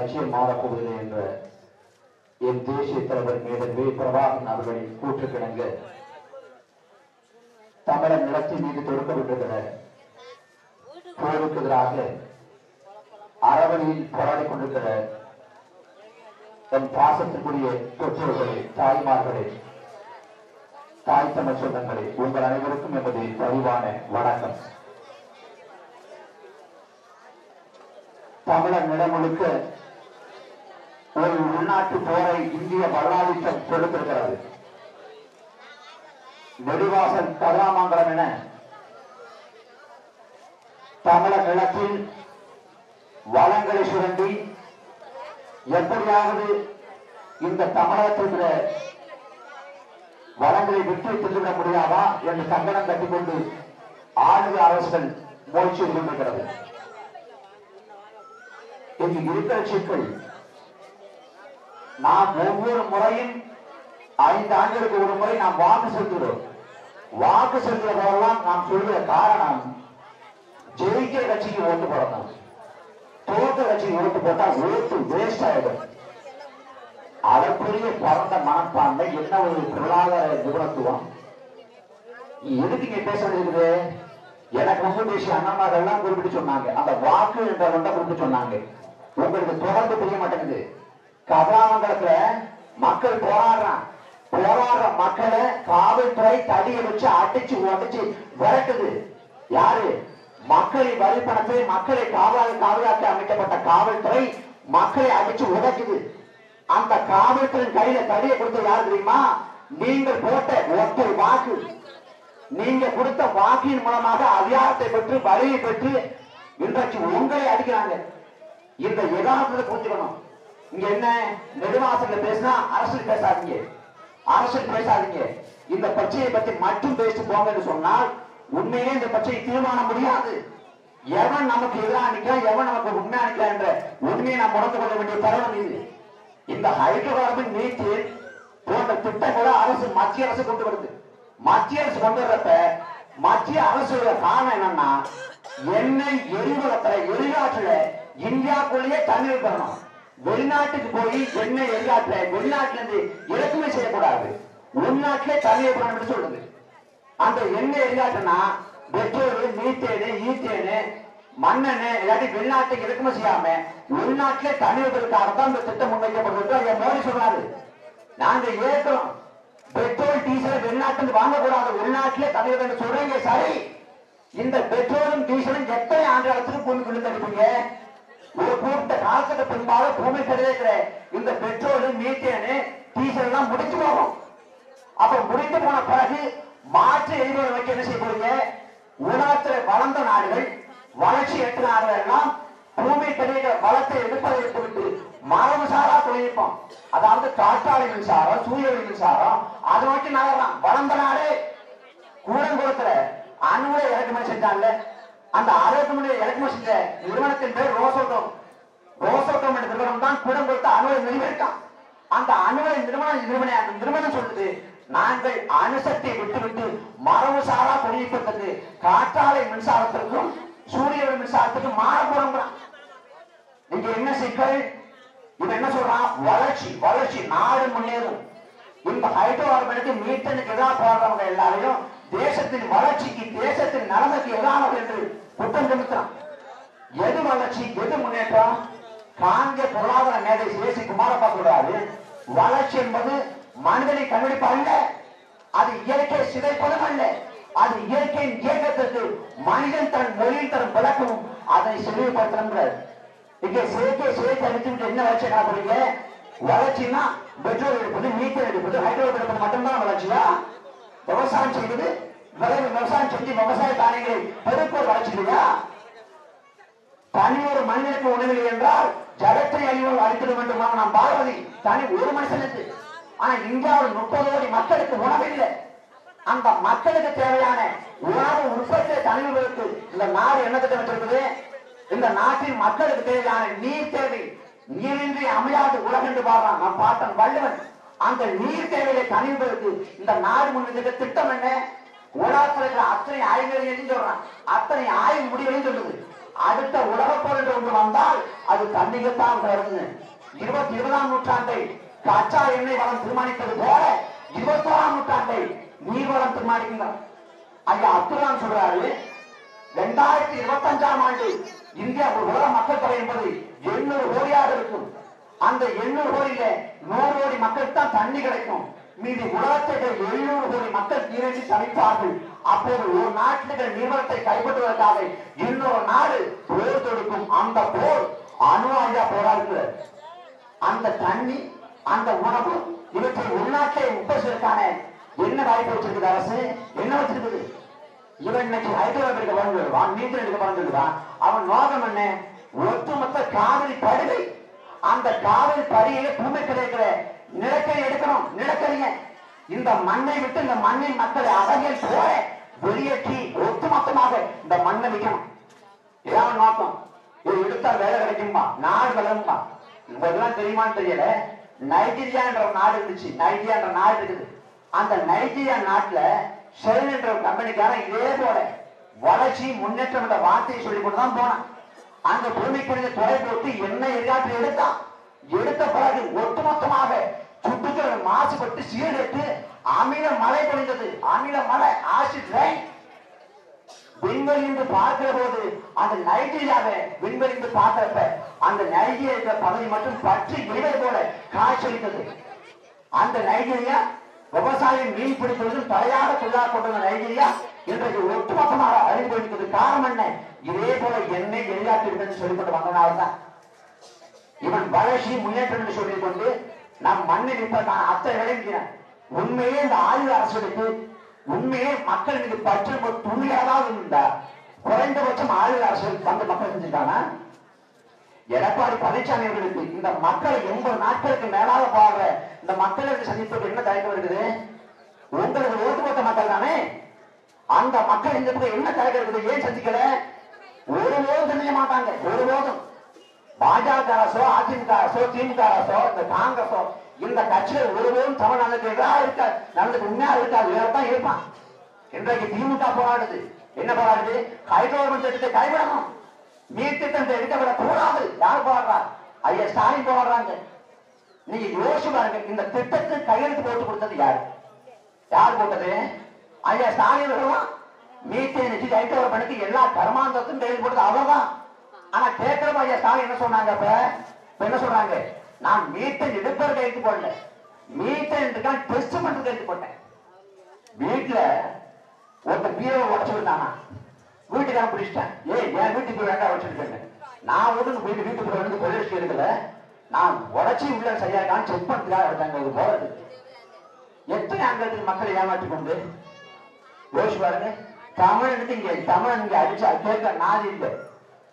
லட்சியம் மாறப்போவதில்லை என்ற என் தேசிய தலைவர் மேதன் வே பிரபாகரன் அவர்களின் கூற்றுக்கிணங்க. தமிழர் நிலத்தின் மீது தொடுக்கப்பட்டிருக்கிற போருக்கு எதிராக அறவழியில் போராடி கொண்டிருக்கிற என் பாசத்திற்குரிய பெற்றோர்களே தாய்மார்களே தாய் தமிழ் சொந்தங்களே உங்கள் அனைவருக்கும் எமது பரிவான வணக்கம். தமிழர் நிலம் முழுக்க ஒரு உள்நாட்டு போரை இந்திய வரலாற்றம் கொடுத்திருக்கிறது. நெடுவாசல் கதிராமங்கலம் என தமிழக நிலத்தில் வளங்களை சுரண்டி எப்படியாவது இந்த தமிழகத்தில் வளங்களை விட்டு திருவிட முடியாதா என்று கங்கணம் கட்டிக்கொண்டு ஆளுக அரசுகள் முயற்சி கொண்டிருக்கிறது. இங்கு இருக்கிற சிக்கல் நாம் ஒவ்வொரு முறையும் ஐந்து ஆண்டுகளுக்கு ஒரு முறை நாம் வாக்கு செலுத்துகிறோம். வாக்கு செலுத்துகிற போதெல்லாம் நாம் சொல்கிற காரணம் ஜெயிக்கிற கட்சிக்கு ஓட்டு போடணும். தோற்ற கட்சிக்கு ஓட்டு போட்டா ஓட்டு வேஸ்ட் ஆயிடும். அதற்குரிய பரந்த மனப்பான்மை என்ன ஒரு பொருளாதார நிபுணத்துவம்? எதுக்கு இங்க பேச எனக்கு வந்து பேசிய அண்ணாமார்கள் எல்லாம் குறிப்பிட்டு சொன்னாங்க. அந்த வாக்கு என்ற ஒன்றை குறிப்பிட்டு சொன்னாங்க. உங்களுக்கு தொடர்ந்து தெரிய மாட்டேங்குது. கதிராமங்கலத்துல மக்கள் போராடுறான் போராடுற மக்களை காவல்துறை தடியை வச்சு அடிச்சு உடைச்சு விரட்டுது. யாரு? மக்களின் வரி பணத்தை மக்களை காவலாக காவலாக்க அமைக்கப்பட்ட காவல்துறை மக்களை அடிச்சு உதைக்குது அந்த காவல்துறை கையில தடியை கொடுத்து யாரு தெரியுமா? நீங்கள் போட்ட ஒற்றை வாக்கு. நீங்க கொடுத்த வாக்கின் மூலமாக அதிகாரத்தை பெற்று வரியை பெற்று இன்றைக்கு உங்களை அடிக்கிறாங்க. இந்த யதார்த்தத்தை புரிஞ்சுக்கணும். இங்க என்ன? நெடுவாசல்ல பேசினா அரசியல் பேசாதீங்க. அரசியல் பேசாதீங்க. இந்த பிரச்சனையை பத்தி மட்டும் பேசிட்டு போங்கன்னு சொன்னால் உண்மையிலே இந்த பிரச்சனை தீர்மானம் முடியாது. எவன் நமக்கு எதிராக நிற்கிறான் எவன் நமக்கு உண்மையா நிற்கிறான் என்ற உண்மையை நாம் உணர்ந்து கொள்ள வேண்டிய தருணம் இது. இந்த ஹைட்ரோகார்பன் மீத்தேன் போன்ற திட்டங்களை அரசு மத்திய அரசு கொண்டு வருது. மத்திய அரசு கொண்டு வர்றப்ப மத்திய அரசோட காரணம் என்னன்னா எண்ணெய் எரிவளத்துல எரிகாற்றுல இந்தியாக்குள்ளேயே தண்ணீர் பெறணும். வெளிநாட்டுக்கு போய் எண்ணெய் எல்லாத்துல வெளிநாட்டுல இருந்து இறக்குமதி செய்யக்கூடாது. உள்நாட்டிலே தண்ணீர் பெறணும்னு சொல்லுது. அந்த எண்ணெய் எரிகாற்றுனா பெட்ரோல் மீத்தேனு ஈத்தேனு மண்ணெண்ணு இல்லாட்டி வெளிநாட்டுக்கு இறக்குமதி செய்யாம உள்நாட்டிலே தண்ணீர்களுக்காக தான் இந்த திட்டம் முன்வைக்கப்படுகிறது ஐயா மோடி சொல்றாரு நாங்க ஏற்கிறோம். பெட்ரோல் டீசல் வெளிநாட்டுல வாங்கக்கூடாது. உள்நாட்டிலே தண்ணீர் சொல்றீங்க சரி. இந்த பெட்ரோலும் டீசலும் எத்தனை ஆண்டு காலத்துக்கு பூமி விழுந்தடிப்பீங்க ஒரு குறிப்பிட்ட காலத்துக்கு பின்பால பூமி கிடைக்கிற இந்த பெட்ரோல் மீத்தேனு டீசல் எல்லாம் முடிச்சு போகும். அப்ப முடிந்து போன பிறகு மாற்று எரிபொருள் வைக்க என்ன செய்ய போறீங்க? உலகத்துல வளர்ந்த நாடுகள் வளர்ச்சி எட்டு நாடுகள் எல்லாம் பூமி கிடைக்கிற வளத்தை எடுப்பதற்கு விட்டு மரபு சாரா தொழில்நுட்பம். அதாவது காற்றாலை மின்சாரம் சூரிய ஒளி மின்சாரம் அதை நோக்கி நகரலாம் வளர்ந்த நாடு கூடங்குளத்துல அணுவை இறக்குமதி செஞ்சாங்க. அந்த அறுபத்தி மூணு செஞ்ச நிறுவனத்தின் பேர் ரோசோட்டோம். ரோசோட்டோம் என்ற நிறுவனம் தான் கூடங்குளத்தை அணுவை நிறுவியிருக்கான் அந்த அணுவை நிறுவனம் நிறுவன அந்த நிறுவனம் சொல்லுது நாங்கள் அணுசக்தியை விட்டுவிட்டு மரபு சாரா தொழில்நுட்பத்துக்கு காற்றாலை மின்சாரத்திற்கும் சூரிய மின்சாரத்துக்கும் மாற போறோம் இங்க என்ன சிக்கல்? இவன் என்ன சொல்றான்? வளர்ச்சி வளர்ச்சி நாடு முன்னேறும். இந்த ஹைட்ரோ கார்பனுக்கு மீட்டனுக்கு எதிராக போடுறவங்க எல்லாரையும் தேசத்தின் வளர்ச்சிக்கு தேசத்தின் நலனுக்கு எதிரானது என்று குற்றம் சுமத்துறான் எது வளர்ச்சி எது முன்னேற்றம்? காங்கிய பொருளாதார மேதை சேசி குமாரப்பா சொல்றாரு வளர்ச்சி என்பது மனிதனை கண்டுபிடிப்பு அல்ல அது இயற்கை சிதைப்பதும் அல்ல. அது இயற்கையின் இயக்கத்திற்கு மனிதன் தன் மொழியில் தன் விளக்கமும் அதை செழிவுபடுத்தணும் இங்கே செயற்கை சிதைத்து அடிச்சுட்டு என்ன வளர்ச்சி காணப்படுங்க வளர்ச்சின்னா பெட்ரோல் எடுப்பது மீத்தர் எடுப்பது ஹைட்ரோ எடுப்பது மட்டும்தான் வளர்ச்சியா? விவசாயம் செய்வது விவசாயம் செஞ்சு விவசாய தானியங்களை பெருக்கோர் வளர்ச்சி தனி ஒரு மனிதனுக்கு உணவில்லை என்றால் ஜகத்தை அழிவோடு அழித்திட வேண்டுமா நாம் பார்வதி தனி ஒரு மனுஷனுக்கு ஆனா இந்தியாவில் முப்பது கோடி மக்களுக்கு உணவில்லை. அந்த மக்களுக்கு தேவையான உணவு உற்பத்தி தனிவுகளுக்கு இந்த நாடு என்ன திட்டம் வச்சிருக்குது? இந்த நாட்டின் மக்களுக்கு தேவையான நீர் தேவை. நீரின்றி அமையாது உலகம் என்று பாடுறான் நான் பாட்டன் வள்ளுவன். அந்த நீர் தேவையை தனிவுகளுக்கு இந்த நாடு முன்னிட்டு திட்டம் என்ன? உலகத்தில் இருக்கிற அத்தனை ஆய்வுகளையும் சொல்றான். அத்தனை ஆய்வு முடிவுகளையும் சொல்லுது. அடுத்த உலகப் போர் என்று ஒன்று வந்தால் அது தண்ணிக்குத்தான் வருது இருபத்தி இருபதாம் நூற்றாண்டை கச்சா எண்ணெய் வளம் தீர்மானித்தது போல இருபத்தோராம் நூற்றாண்டை நீர் வளம் தீர்மானிக்கின்றன ஐயா அப்துல்லாம் சொல்றாரு இரண்டாயிரத்தி இருபத்தஞ்சாம் ஆண்டு இந்தியா உலக மக்கள் தொகை என்பது எண்ணூறு கோடியாக இருக்கும். அந்த எண்ணூறு கோடியில நூறு கோடி மக்களுக்கு தான் தண்ணி கிடைக்கும். மீதி உலகத்தை எழுநூறு கோடி மக்கள் நீரின்றி தவிப்பார்கள். அப்போது ஒரு நாட்டில் நிறுவனத்தை கைப்பற்றுவதற்காக இன்னொரு நாடு போர் தொடுக்கும் அந்த போர் அணு ஆயுதா போராடுகிறது அந்த தண்ணி அந்த உணவு இவற்றை உள்நாட்டை உற்பத்திற்கான என்ன வாய்ப்பு வச்சிருக்குது அரசு? என்ன வச்சிருக்குது? இவன் இன்னைக்கு ஹைதராபாத்துக்கு வளர்ந்துடுவான் நீச்சல் எடுக்க வளர்ந்துடுவான் அவன் நோக்கம் என்ன? ஒட்டுமொத்த காவிரி படுகை அந்த காவிரி படுகையில பூமி கிடைக்கிற நிலக்கரி எடுக்கணும் நிலக்கரிய. இந்த மண்ணை விட்டு இந்த மண்ணின் மக்களை அகதியில் போல வெளியேற்றி ஒட்டுமொத்தமாக இந்த மண்ணை விற்கணும் இதான் நோக்கம். இது எடுத்தா வேலை கிடைக்குமா நாடு வளரும்பா. இதெல்லாம் தெரியுமான்னு தெரியல? நைஜீரியா என்ற ஒரு நாடு இருந்துச்சு. நைஜீரியா என்ற நாடு இருக்குது. அந்த நைஜீரியா நாட்டுல ஷெல் என்ற ஒரு கம்பெனிக்காரன் இதே போல வளர்ச்சி முன்னேற்றம் என்ற வார்த்தையை சொல்லி கொண்டுதான் போனான். அந்த பூமிக்குரிய துறை போட்டு என்ன எரியாற்று எடுத்தான் எடுத்த பிறகு ஒட்டுமொத்தமாக சுற்றுச்சூழல் மாசுபட்டு சீரெடுத்து அமில மழை பொழிந்தது. அமில மழை ஆசிட் ரெயின் விண்வெளி என்று பார்க்கிற போது அந்த நைஜீரியாவை விண்வெளி என்று பார்க்கிறப்ப அந்த நைஜீரியா இருக்கிற பகுதி மட்டும் பற்றி எரிவது போல காய்ச்சலித்தது அந்த நைஜீரியா விவசாயம் மீன் பிடிப்பதும் தலையாக தொழிலாக கொண்டிருந்த நைஜீரியா இன்றைக்கு ஒட்டுமொத்தமாக அழிந்து போயிருக்கிறது காரணம் என்ன? இதே போல என்னை எரியாட்டு சொல்லிக்கொண்டு வந்தனால்தான் இவன் வளர்ச்சி முன்னேற்றம் என்று சொல்லிக் கொண்டு நம் மண்ணில் இருப்பதற்கான அத்தனை விளைவிக்கிறான் உண்மையே இந்த ஆயுத அரசுக்கு உண்மையே மக்கள் மீது பற்று ஒரு துணியாவது இருந்தா குறைந்தபட்சம் ஆயுத அரசு தந்து மக்கள் செஞ்சுட்டானா எடப்பாடி பழனிசாமி அவர்களுக்கு இந்த மக்களை எண்பது நாட்களுக்கு மேலாக பாடுற இந்த மக்களுக்கு சந்திப்பது என்ன தயக்கம் இருக்குது? உங்களுக்கு ஓட்டு போட்ட மக்கள் தானே? அந்த மக்கள் இந்த பக்கம் என்ன கலக்கிறது ஏன் சந்திக்கல? ஒருபோதும் சந்திக்க மாட்டாங்க. ஒருபோதும் பாஜக அரசோ அதிமுக அரசோ திமுக அரசோ இந்த காங்கிரஸோ இந்த கட்சிகள் ஒருவரும் தமிழ்நாட்டுக்கு எதிராக இருக்க நடந்துக்கு உண்மையா இருக்காது. வேறதான் இருப்பான். இன்றைக்கு திமுக போராடுது. என்ன போராடுது? ஹைட்ரோபன் திட்டத்தை கைவிடணும். நீர் திட்டத்தை எடுக்கப்பட கூடாது யார் போராடுறா ஐயா ஸ்டாலின் போராடுறாங்க. நீங்க யோசிச்சு பாருங்க. இந்த திட்டத்துக்கு கையெழுத்து போட்டு கொடுத்தது யார்? யார் போட்டது? ஐயா ஸ்டாலின் வருவான் மீத்தேன் வச்சு கைட்டவர் பண்ணிக்கு எல்லா கர்மாந்தத்தையும் கையில் போட்டது அவர்தான் ஆனா கேட்கிறப்ப ஐயா ஸ்டாலின் என்ன சொன்னாங்க இப்ப என்ன சொல்றாங்க? நான் மீத்தேன் எடுப்பவர் கையெழுத்து போடல. மீத்தேன் இருக்கான் டெஸ்ட் பண்றது கையெழுத்து போட்டேன். வீட்டுல ஒருத்தன் பீரோ உடச்சு விட்டானா? வீட்டுக்காரன் பிடிச்சிட்டேன். ஏய் என் வீட்டுக்கு வேண்டாம் வச்சிருக்கேன் நான் ஒன்று வீட்டு வீட்டுக்குள்ள வந்து போலீஸ் எடுக்கல நான் உடச்சி உள்ள சரியா இருக்கான்னு செக் பண்ணுறதுக்காக எடுத்தாங்க இது போறது. எத்தனை அங்கத்துக்கு மக்களை ஏமாற்றி கொண்டு? யோசிச்சு பாருங்க. தமிழனுக்கு இங்க தமிழ் இங்க அடிச்சா கேட்க நாதி இல்லை.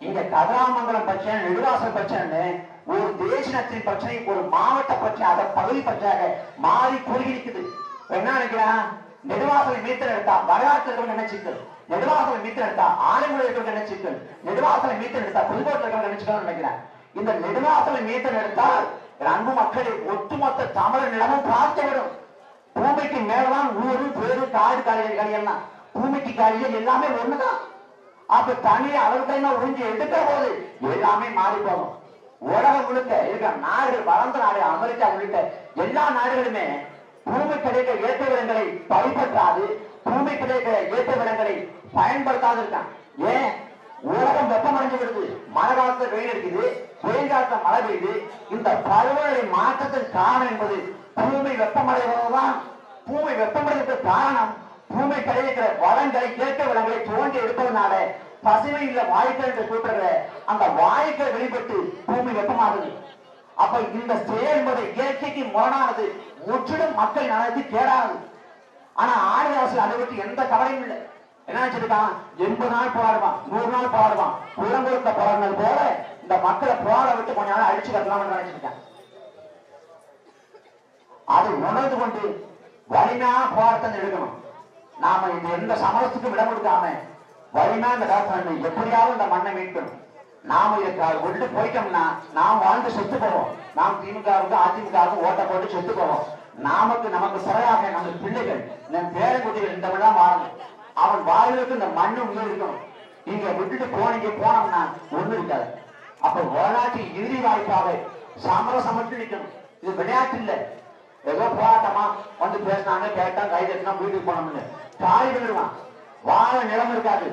இங்க கதிராமங்கலம் பிரச்சனை நெடுவாசல் பிரச்சனை ஒரு தேசினத்தின் பிரச்சனை ஒரு மாவட்ட பிரச்சனை அதை பகுதி பிரச்சனையாக மாறி போயிருக்குது என்ன நினைக்கிறான் நெடுவாசலை மீத்தல் எடுத்தா வரலாற்று இருக்கிறவங்க என்ன நெடுவாசலை மீத்தல் எடுத்தா ஆலைமுறை இருக்கிறவங்க என்ன நெடுவாசலை மீத்தல் எடுத்தா புதுக்கோட்டை இருக்கிறவங்க நினைக்கிறேன் இந்த நெடுவாசலை மீத்தல் எடுத்தால் அன்பு மக்களை ஒட்டுமொத்த தமிழ் நிலமும் பார்த்துவிடும் பூமிக்கு மேலதான் ஊரு பேரு காடு காலைகள் எல்லாம் பூமிக்கு காலையில் எல்லாமே ஒண்ணுதான். அப்ப தனி அளவுக்கு உறிஞ்சி எடுக்கிற போது எல்லாமே மாறி போகும். உலகம் முழுக்க இருக்கிற நாடுகள் வளர்ந்த நாடு அமெரிக்கா உள்ளிட்ட எல்லா நாடுகளுமே பூமி கிடைக்க ஏற்ற வளங்களை பறிப்பற்றாது பூமி கிடைக்கிற ஏற்ற வளங்களை பயன்படுத்தாது இருக்கான் ஏன்? உலகம் வெப்பமடைஞ்சு விடுது. மழை காலத்துல வெயில் அடிக்குது. வெயில் காலத்துல மழை பெய்யுது. இந்த பருவநிலை மாற்றத்தின் காரணம் என்பது பூமி வெப்பமடைவதுதான் பூமி வெப்பமடைவதற்கு காரணம் பூமி கிடைக்கிற வளங்களை இயற்கை வளங்களை தோண்டி எடுப்பதனால பசுமையில வாயுக்கள் என்று கூட்டுற அந்த வாயுக்கள் வெளிப்பட்டு பூமி வெப்பமாகுது. அப்ப இந்த செயல் என்பது இயற்கைக்கு முரணானது. முற்றிலும் மக்கள் நலனுக்கு கேடானது. ஆனா ஆடி அரசு அதை விட்டு எந்த கவலையும் இல்லை. என்ன நினைச்சிருக்கான்? எண்பது நாள் போராடுவான் நூறு நாள் போராடுவான். குளங்குளத்த போராடினது போல இந்த மக்களை போராட விட்டு கொஞ்ச நாள் அழிச்சு கட்டலாம்னு நினைச்சிருக்கான். அதை உணர்ந்து கொண்டு வலிமையான போராட்டத்தை எடுக்கணும் நாம இந்த எந்த சமரசத்துக்கும் இடம் கொடுக்காம வலிமையா இந்த காலத்துல எப்படியாவது இந்த மண்ணை மீட்கணும். நாம இதை விட்டு போயிட்டோம்னா நாம் வாழ்ந்து செத்து போவோம். நாம் திமுகவுக்கு அதிமுகவுக்கு ஓட்ட போட்டு செத்து போவோம். நாமக்கு நமக்கு சிறையாக நமது பிள்ளைகள் நம் பேரங்குடிகள் இந்த மாதிரி தான் வாழணும். அவன் வாழ்வதற்கு இந்த மண்ணு உள்ள இருக்கணும். இங்க விட்டுட்டு போனீங்க போனோம்னா ஒண்ணு இருக்காது. அப்ப வரலாற்று இறுதி வாய்ப்பாக சமரசம் மட்டும் இது விளையாட்டு இல்ல. ஏதோ போராட்டமா வந்து பேசினாங்க கேட்டா கை தட்டினா வீட்டுக்கு போனோம்னு. தாய் விடுவான் வாழ நிலம் இருக்காது.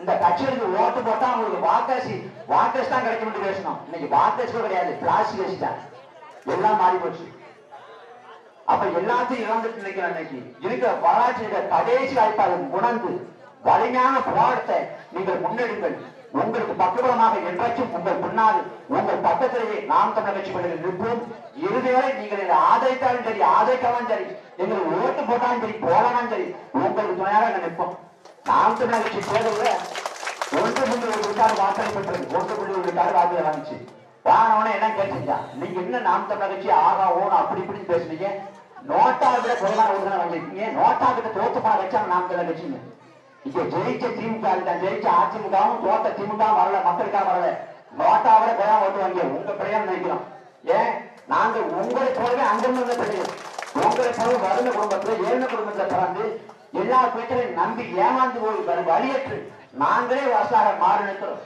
இந்த கட்சிகளுக்கு ஓட்டு போட்டா அவங்களுக்கு வாக்காசி வாக்காசி தான் கிடைக்கும் பேசணும் இன்னைக்கு வாக்காசி கிடையாது பிளாஸ்டிக் வச்சுட்டாங்க எல்லாம் மாறி போச்சு. அப்ப எல்லாத்தையும் இழந்துட்டு நினைக்கிறேன் இன்னைக்கு. இருக்கிற வரலாற்று கடைசி வாய்ப்பாக உணர்ந்து வலிமையான போராட்டத்தை நீங்கள் முன்னெடுங்கள். உங்களுக்கு பக்கபலமாக என்றைக்கும் உங்கள் பின்னால் உங்கள் பக்கத்திலேயே நாம் தமிழ் கட்சி பணிகள் நிற்போம். இறுதிவரை நீங்கள் இதை ஆதரித்தாலும் சரி ஆதரிக்காலும் சரி எங்களை ஓட்டு போட்டாலும் சரி போகலாம் சரி உங்களுக்கு துணையாக நாங்கள் நிற்போம். நாம் தமிழ் கட்சி தேர்தலில் ஒன்று புள்ளி ஒரு விட்டாறு வாக்களி பெற்றது. ஒன்று புள்ளி ஒரு விட்டாறு வாக்குல வந்துச்சு. வாங்கினவனே என்ன கேட்டீங்க நீங்க என்ன நாம் தமிழ் கட்சி ஆகா ஓன் அப்படி இப்படின்னு பேசுனீங்க? நோட்டா விட குறைவான ஒருத்தனை வாங்கிருக்கீங்க நோட்டா கிட்ட தோத்து போன கட்சி நாம் தமிழ் கட்சிங்க இங்க ஜெயிச்ச திமுக தான் ஜெயிச்ச அதிமுகவும் தோத்த திமுக வரல மக்களுக்காக வரல. நோட்டாவிட குறைவா ஓட்டு வாங்க உங்க பிரயாணம் நினைக்கிறோம் ஏன்? நாங்க உங்களை போலவே அங்கிருந்து தெரியும். உங்களை போல வறுமை குடும்பத்துல ஏழு குடும்பத்துல பிறந்து எல்லா பேச்சரையும் நம்பி ஏமாந்து போய் வழியற்று நாங்களே வசதாக மாறி நிற்கிறோம்.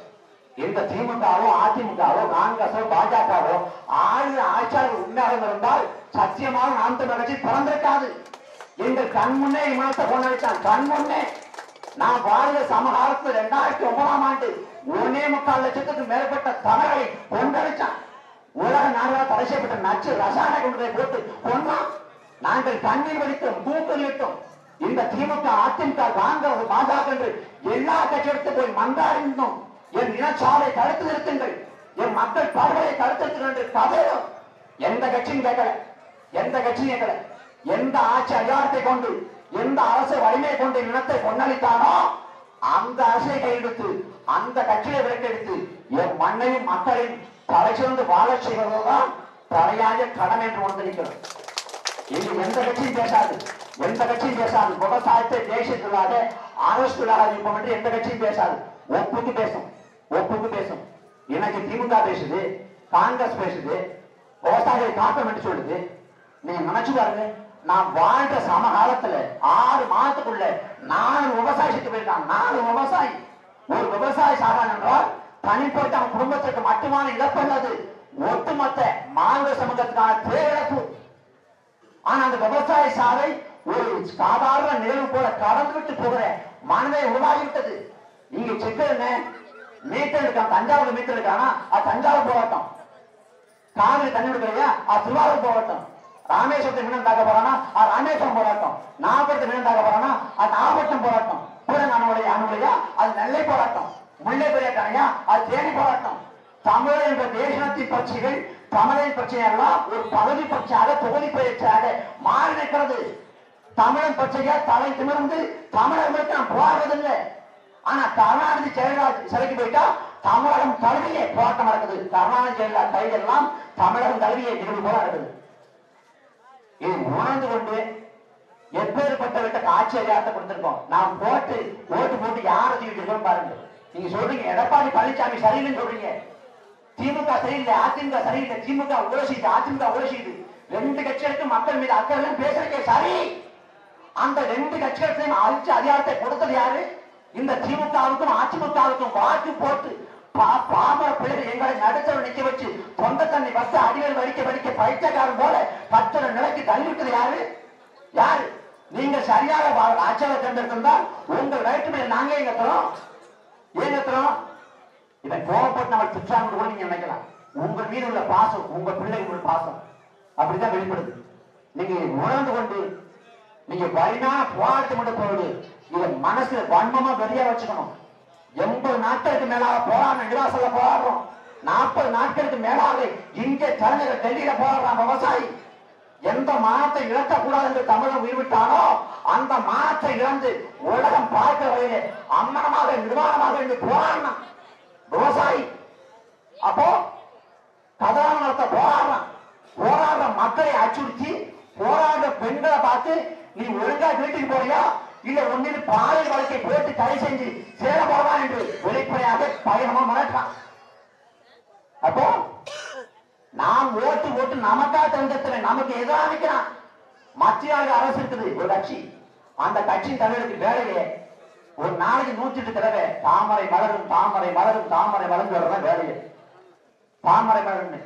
இந்த திமுகவோ அதிமுகவோ காங்கிரஸோ பாஜகவோ ஆளு ஆட்சியாளர் உண்மையாக இருந்தால் சத்தியமாக நாம் தமிழ் கட்சி பிறந்திருக்காது. எங்கள் கண் முன்னே இமனத்தை கொண்டு வச்சான். கண் முன்னே நான் வாழ்ந்த சமகாலத்தில் இரண்டாயிரத்தி ஒன்பதாம் ஆண்டு ஒன்னே முக்கால் லட்சத்துக்கு மேற்பட்ட தமிழரை கொண்டடிச்சான் உலக நாடுகளால் தடை செய்யப்பட்ட நச்சு ரசாயன குண்டை போட்டு கொண்டான் நாங்கள் கண்ணீர் வடித்தோம் தூக்கலிட்டோம் இந்த திமுக அதிமுக காங்கிரஸ் பாஜக என்று எல்லா கட்சியிடத்து போய் மன்றாடினோம் என் இனச்சாலை தடுத்து நிறுத்துங்கள். என் மக்கள் படுகொலை தடுத்து என்று கதையும் எந்த கட்சியும் கேட்கல. எந்த கட்சியும் கேட்கல. எந்த ஆட்சி அதிகாரத்தை கொண்டு எந்த அரசு வலிமை கொண்ட இனத்தை கொண்டளித்தானோ அந்த அரசை கையெடுத்து அந்த கட்சியை விலக்கெடுத்து என் மண்ணையும் மக்களையும் தலை சிறந்து வாழச் செய்வதுதான் தலையாய கடமை என்று உணர்ந்திருக்கிறோம் இது எந்த கட்சியும் பேசாது எந்த கட்சியும் பேசாது. விவசாயத்தை தேசத்துள்ளாக அரசுள்ளாக இருப்போம் என்று எந்த கட்சியும் பேசாது. ஒப்புக்கு பேசும் ஒப்புக்கு பேசும். எனக்கு திமுக பேசுது காங்கிரஸ் பேசுது விவசாயிகளை காப்போம் என்று சொல்லுது. நீங்க நினைச்சு பாருங்க. நான் வாழ்ந்த சமகாலத்துல ஆறு மாதத்துக்குள்ள நாலு விவசாயி செத்து போயிருக்கான். நாலு விவசாயி. ஒரு விவசாயி சாகான் என்றால் தனிப்பட்ட அவன் குடும்பத்திற்கு மட்டுமான இழப்பு அல்லது ஒட்டுமொத்த மாநில சமூகத்துக்கான பேரிழப்பு. ஆனா அந்த விவசாய சாலை ஒரு சாதாரண நிகழ்வு போல கடந்து விட்டு போகிற மனதை உருவாகிவிட்டது. இங்க சிக்கல் மீட்டர் இருக்கான். தஞ்சாவூர் மீட்டர் இருக்கானா? அது தஞ்சாவூர் போராட்டம் காவிரி தண்ணி விடுக்கலையா அது திருவாரூர் போராட்டம் ராமேஸ்வரத்தை மீனம் தாக்க போறானா? ராமேஸ்வரம் போராட்டம். நாகபுரத்தை மீனம் தாக்க போறானா? அது நாகப்பட்டினம் போராட்டம். பூரன் அணுடைய அனுமலையா அது நெல்லை போராட்டம். முல்லை பெரியாட்டனையா அது தேனி போராட்டம். தமிழ் என்ற தேசத்தின் பிரச்சனைகள் தமிழின் பிரச்சனை எல்லாம் ஒரு பகுதி பிரச்சனையாக தொகுதி பயிற்சியாக மாறி நிற்கிறது. தமிழன் பிரச்சனையா தலை திமிர்ந்து தமிழர் மட்டும் நான் போராடுறதில்லை ஆனா கருணாநிதி ஜெயலலிதா சிறைக்கு போயிட்டா தமிழகம் தழுவிய போராட்டம் நடக்குது. கருணாநிதி ஜெயலலிதா கைதெல்லாம் தமிழகம் தழுவிய நிகழ்வு போல இது உணர்ந்து கொண்டு எப்பேற்பட்டவர்கிட்ட ஆட்சி அதிகாரத்தை கொடுத்திருக்கோம். நாம் போட்டு ஓட்டு போட்டு யாரை தூக்கிட்டு பாருங்க. நீங்க சொல்றீங்க எடப்பாடி பழனிசாமி சரியில்லைன்னு சொல்றீங்க. திமுக சரியில்லை அதிமுக சரியில்லை திமுக உலசிது அதிமுக உலசிது ரெண்டு கட்சிகளுக்கு மக்கள் மீது அக்கறை பேசுறதுக்கே சரி. அந்த ரெண்டு கட்சிகளுக்கும் அழிச்சு அதிகாரத்தை கொடுத்தது யாரு? இந்த திமுகவுக்கும் அதிமுகவுக்கும் வாக்கு போட்டு பாமர பிள்ளைகள் எங்களை நடுத்தர நிக்க வச்சு சொந்த தண்ணி பஸ் அடிவேல் வடிக்க வடிக்க பைத்தியக்காரன் போல பத்திர நிலைக்கு தள்ளிவிட்டது யாரு? யாரு? நீங்க சரியாக ஆட்சியாளர் தேர்ந்தெடுத்திருந்தால் உங்கள் வேற்றுமையை நாங்க எங்க ஏங்கத்துறோம் இவன் கோவப்பட்டு நம்ம திட்டாங்க கூட நீங்க நினைக்கலாம். உங்க மீது உள்ள பாசம் உங்க பிள்ளைக்கு உள்ள பாசம். அப்படிதான் வெளிப்படுது. நீங்க உணர்ந்து கொண்டு நீங்க வலிமையான போராட்டம் மட்டும் போடு. இதை மனசுல வன்மமா வெளியா வச்சுக்கணும். எண்பது நாட்களுக்கு மேலாக போராடணும் நிவாசல போராடுறோம். நாற்பது நாட்களுக்கு மேலாக இங்கே தலைநகர் டெல்லியில போராடுறான் விவசாயி. எந்த மானத்தை இழக்கக்கூடாது என்று தமிழகம் உயிர்விட்டானோ அந்த மானத்தை இழந்து உலகம் பார்க்க வகையிலே அம்மனமாக நிர்வாணமாக என்று போராடினான். விவசாயி. அப்போ கதான போராடுறான். போராடுற மக்களை அச்சுறுத்தி போராடுற பெண்களை பார்த்து நீ ஒழுங்கா வீட்டுக்கு போறியா? இல்ல ஒன்னில் பாலை வழக்கை போட்டு தடை செஞ்சு சேர போவான் என்று வெளிப்படையாக பயணமா மிரட்டுறான் அப்போ நாம் ஓட்டு ஓட்டு நமக்கா தேர்ந்தெடுத்தவன் நமக்கு எதிராக நிற்கிறான். மத்திய அரசு இருக்குது ஒரு கட்சி. அந்த கட்சியின் தலைவருக்கு வேலையே ஒரு நாளைக்கு நூத்தி எட்டு தடவை தாமரை மலரும் தாமரை மலரும் தாமரை மலரும் வரதான் வேலையை. தாமரை மலர்னு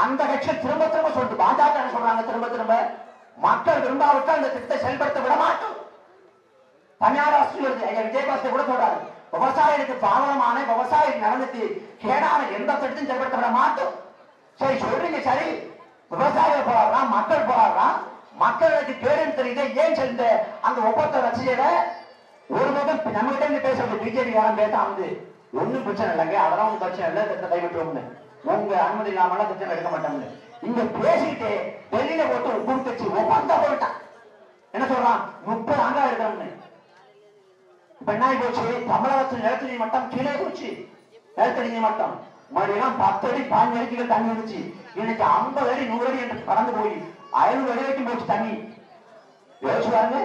அந்த கட்சியை திரும்ப திரும்ப சொல்லிட்டு பாஜக சொல்றாங்க? திரும்ப திரும்ப மக்கள் விரும்பாவிட்டால் இந்த திட்டத்தை செயல்படுத்த விட மாட்டோம் தனியார் ஆசிரியர் ஐயா விஜயபாஸ்கர் கூட சொல்றாரு விவசாயிகளுக்கு பாவனமான விவசாய நலனுக்கு கேடான எந்த திட்டத்தையும் செயல்படுத்தப்பட மாட்டோம். சரி சொல்றீங்க சரி. விவசாயிகள் போராடுறான் மக்கள் போராடுறான். மக்களுக்கு பேருந்து தெரியுது ஏன் சேர்ந்த அந்த ஒப்பந்த ரசிகர ஒரு பக்கம் நம்ம கிட்ட இருந்து பேசுறது பிஜேபி யாரும் பேசா வந்து ஒண்ணும் பிரச்சனை இல்லைங்க அதெல்லாம் ஒன்றும் பிரச்சனை இல்லை திட்டத்தை கைவிட்டுருவோம்னு. உங்க அனுமதி இல்லாமலாம் திட்டம் எடுக்க மாட்டோம்னு. இங்க பேசிட்டு வெளியில போட்டு கொடுத்துச்சு ஒப்பந்தம் போட்டான் என்ன சொல்றான்? முப்பது ஆண்டா இருக்கணும்னு பெண்ணாய் போச்சு. தமிழகத்தில் நிலத்தடி மட்டம் கீழே போச்சு. நிலத்தடி மட்டம். மறுபடியும் பத்து அடி பாஞ்சு அடிக்கு தண்ணி இருந்துச்சு. இன்னைக்கு ஐம்பது அடி நூறு அடி என்று கடந்து போய் ஐநூறு அடி வரைக்கும் போச்சு தண்ணி. யோசிச்சு பாருங்க.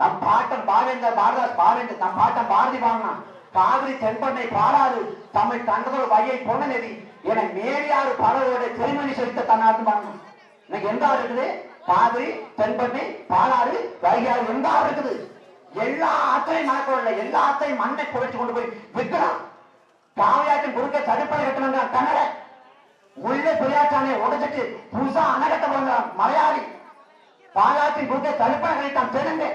நம் பாட்டம் பாவேந்தர் பாரதாஸ் பாவேந்தர் நம் பாட்டம் பாரதி பாடினான். காவிரி தென்பண்ணை பாடாது. தமிழ் கண்டதோர் வையை பொண்ண நெறி. என மேலியாறு பலரோட திருமணி செலுத்த தன்னார்னு பாடணும் இன்னைக்கு எந்த ஆறு இருக்குது? காவிரி தென்பண்ணை பாலாறு வைகாறு எந்த ஆறு இருக்குது? எல்லாத்தையும் ஆற்றையும் எல்லாத்தையும் மண்ணை குறைச்சு கொண்டு போய் விற்கிறான். காவியாற்றின் குறுக்க தடுப்பணை கட்டணுங்க கன்னட உள்ளே பெரியாற்றானை உடைச்சிட்டு புதுசா அணை கட்ட போகிறான் மலையாளி. பாலாற்றின் குறுக்க தடுப்பணை கட்டிட்டான் தெலுங்கு.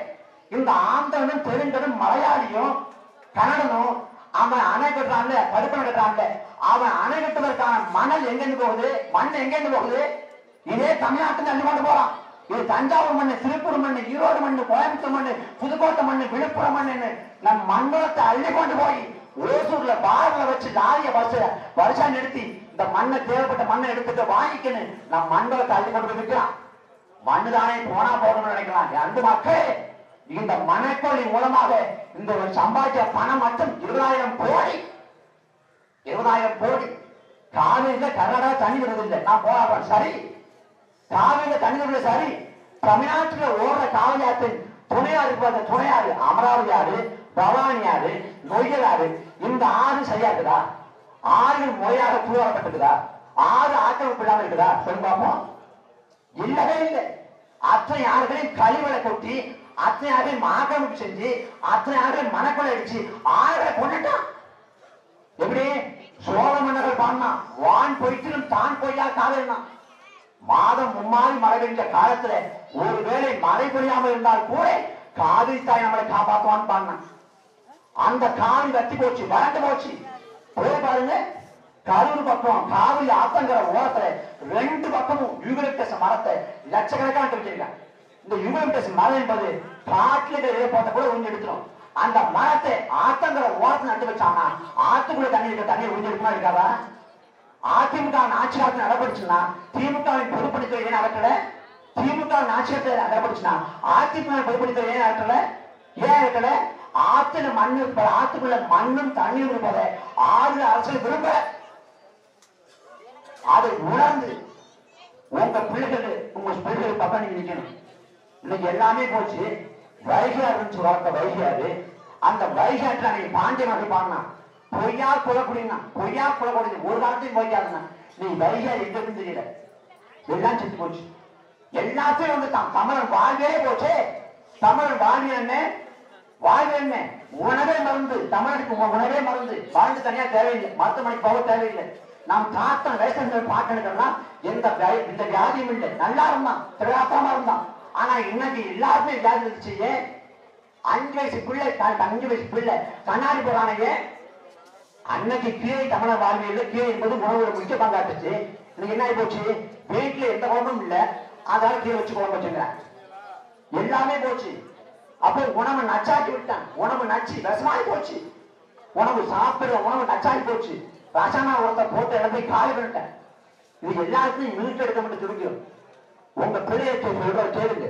இந்த ஆந்தனும் தெலுங்கனும் மலையாளியும் கன்னடனும் அவன் அணை கட்டுறான்ல தடுப்பணை கட்டுறான்ல. அவன் அணை கட்டுவதற்கான மணல் எங்கேருந்து போகுது? மண் எங்கேருந்து போகுது? இதே தமிழ்நாட்டுல அள்ளி கொண்டு போறான். இது தஞ்சாவூர் மண்ணு திருப்பூர் மண்ணு ஈரோடு மண்ணு கோயம்புத்தூர் மண்ணு புதுக்கோட்டை மண்ணு விழுப்புரம் மண்ணு நம் மண்ணத்தை அள்ளி கொண்டு போய் ஓசூர்ல பார்ல வச்சு லாரிய பஸ் வருஷம் நிறுத்தி இந்த மண்ணை தேவைப்பட்ட மண்ணை எடுத்துட்டு வாங்கிக்கணும் நம் மண்டலத்தை அள்ளி கொண்டு விற்கிறான். மண்ணு தானே போனா போகணும்னு நினைக்கலாம். அந்த மக்களே இந்த மனக்கொழி மூலமாக இந்த ஒரு சம்பாதிச்ச பணம் மட்டும் இருபதாயிரம் கோடி. இருபதாயிரம் கோடி. காவிரியில கர்நாடகா தண்ணி இல்லை நான் போராடுறேன் சரி. காவிரியில தண்ணி வருவது சரி தமிழ்நாட்டுல ஓடுற காவிரி ஆற்றின் துணையாறு இருப்பது துணையாறு அமராவதி ஆறு பவானி ஆறு நொய்யல் ஆறு இந்த ஆறு சரியா இருக்குதா ஆறு முறையாக தூரப்பட்டிருக்குதா ஆறு ஆக்கிரமிப்பு இல்லாமல் இருக்குதா? சொல்லு பார்ப்போம் இல்லவே இல்லை. அத்தனை ஆறுகளையும் கழிவலை கொட்டி அத்தனை ஆறுகளையும் ஆக்கிரமிப்பு செஞ்சு அத்தனை ஆறுகளையும் மனக்கொலை அடிச்சு ஆறுகளை கொண்டுட்டான் எப்படி? சோழ மன்னர்கள் பாடினா வான் பொய்த்திலும் தான் பொய்யா காதலினா. மாதம் மும்மாறி மழை பெய்ஞ்ச காலத்துல ஒருவேளை மழை பெய்யாமல் இருந்தால் கூட காவிரி தாய் நம்மளை காப்பாற்றுவான்னு பாடினான் அந்த காவி வத்தி போச்சு வறண்டு போச்சு. போய் பாருங்க கரூர் பக்கம் காவிரி ஆத்தங்கிற ஓரத்துல ரெண்டு பக்கமும் யூகலிப்டஸ் மரத்தை லட்சக்கணக்கான வச்சிருக்காங்க. இந்த யூகலிப்டஸ் மரம் என்பது காட்டுல இருக்கிற போட்ட கூட உறிஞ்சு எடுத்துரும். அந்த மரத்தை ஆத்தங்கிற ஓரத்தை நட்டு வச்சாங்கன்னா ஆத்துக்குள்ள தண்ணி இருக்க தண்ணி உறிஞ்சு எடுக்குமா இருக்காதா? அதிமுக ஆட்சி காலத்தில் நடப்படுச்சுன்னா திமுகவின் பொதுப்பணித்துறை ஏன் நடக்கல திமுக ஆட்சி காலத்தில் நடப்படுச்சுன்னா அதிமுக பொதுப்பணித்துறை ஏன் நடக்கல ஏன் நடக்கல ஆத்துல மண்ணு இருப்பது ஆத்துக்குள்ள மண்ணும் தண்ணீர் இருப்பதை ஆறு அரசியல் விரும்ப அதை உணர்ந்து உங்க பிள்ளைகள் உங்க பிள்ளைகள் பக்கம் நீங்க நிக்கணும். இன்னைக்கு எல்லாமே போச்சு. வைகையாறு சொல்லுவாங்க வளர்த்த வைகையாறு அந்த வைகாட்டுல நீ பாண்டிய மாதிரி பாடினான். பொய்யா குலக்குடினா பொய்யா குலக்குடி ஒரு காலத்தையும் போய்க்காதுனா நீ வைகையாறு எங்க தெரியல. எல்லாம் செத்து போச்சு. எல்லாத்தையும் வந்து தான் தமிழன் வாழ்வே போச்சே. தமிழன் வாழ்வியன்னு வாழ்வியன்னு வாழ்வு என்ன? உணவே மருந்து. தமிழனுக்கு உணவே மருந்து. வாழ்ந்து தனியா தேவையில்லை. மருத்துவமனைக்கு போக தேவையில்லை. நாம் தாத்தன் வேஷங்கள் பாட்டனுக்கெல்லாம் எந்த இந்த வியாதியும் இல்லை. நல்லா இருந்தான். திராத்தமா இருந்தான். ஆனா இன்னைக்கு எல்லாருமே வியாதி இருந்துச்சு அஞ்சு வயசு பிள்ளை அஞ்சு வயசு பிள்ளை. கண்ணாடி போறானே ஏன் அன்னைக்கு கீழே தமிழர் வாழ்வியல் கீழே என்பது உணவுல முக்கிய பங்காற்றுச்சு இன்னைக்கு என்ன ஆகி போச்சு? வீட்டுல எந்த குழம்பும் இல்ல. அதனால கீழே வச்சு குழம்பு வச்சுங்கிறேன் எல்லாமே போச்சு. அப்போ உணவு நச்சாக்கி விட்டான். உணவு நச்சு விஷமாயி போச்சு. உணவு சாப்பிடுற உணவு நச்சாகி போச்சு. ரசனா உரத்தை போட்டு இடம் காலி பண்ணிட்டேன். இது எல்லாருக்கும் மீட்டு எடுக்க மட்டும் துடிக்கும் உங்க பிள்ளையத்தை சொல்ற கேளுங்க.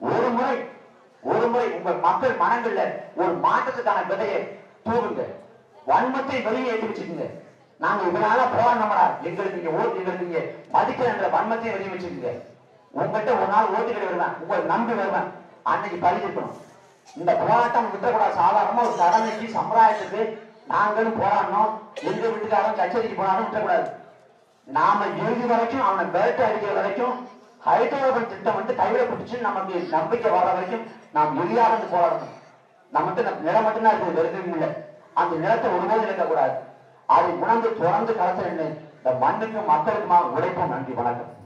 ஒரு முறை ஒரு முறை உங்க மக்கள் மனங்கள்ல ஒரு மாற்றத்துக்கான விதையை தூவுங்க. வன்மத்தை வெளியே ஏற்றி வச்சுக்கோங்க நாங்க இதனால போராடணும்டா எங்களுக்கு நீங்க ஓட்டு எங்களுக்கு நீங்க மதிக்கிற வன்மத்தை வெளியே வச்சுக்கோங்க உங்ககிட்ட ஒரு நாள் ஓட்டுகள் தான் உங்களை நம்பி வருவேன். அன்னைக்கு பழகி இருக்கணும் இந்த போராட்டம் விட்டக்கூடாது. சாதாரணமா ஒரு கடமைக்கு சம்பிரதாயத்துக்கு நாங்களும் போராடணும். எங்க வீட்டுக்காரன் கச்சேரிக்கு போனாலும் விட்டக்கூடாது. நாம இறுதி வரைக்கும் அவனை பெல்ட் அடிக்கிற வரைக்கும் ஹைட்ரோபன் திட்டம் வந்து கைவிடப்பட்டுச்சு நமக்கு நம்பிக்கை வர வரைக்கும் நாம் எளியாக போராடணும். நமக்கு நம்ம மட்டும்தான் இருக்குது. வெறுதும் இல்லை. அந்த நிலத்தை ஒருபோது இழக்கக்கூடாது. அதை உணர்ந்து தொடர்ந்து களத்தில் நின்று இந்த மண்ணுக்கும் மக்களுக்குமா உழைப்போம். நன்றி வணக்கம்.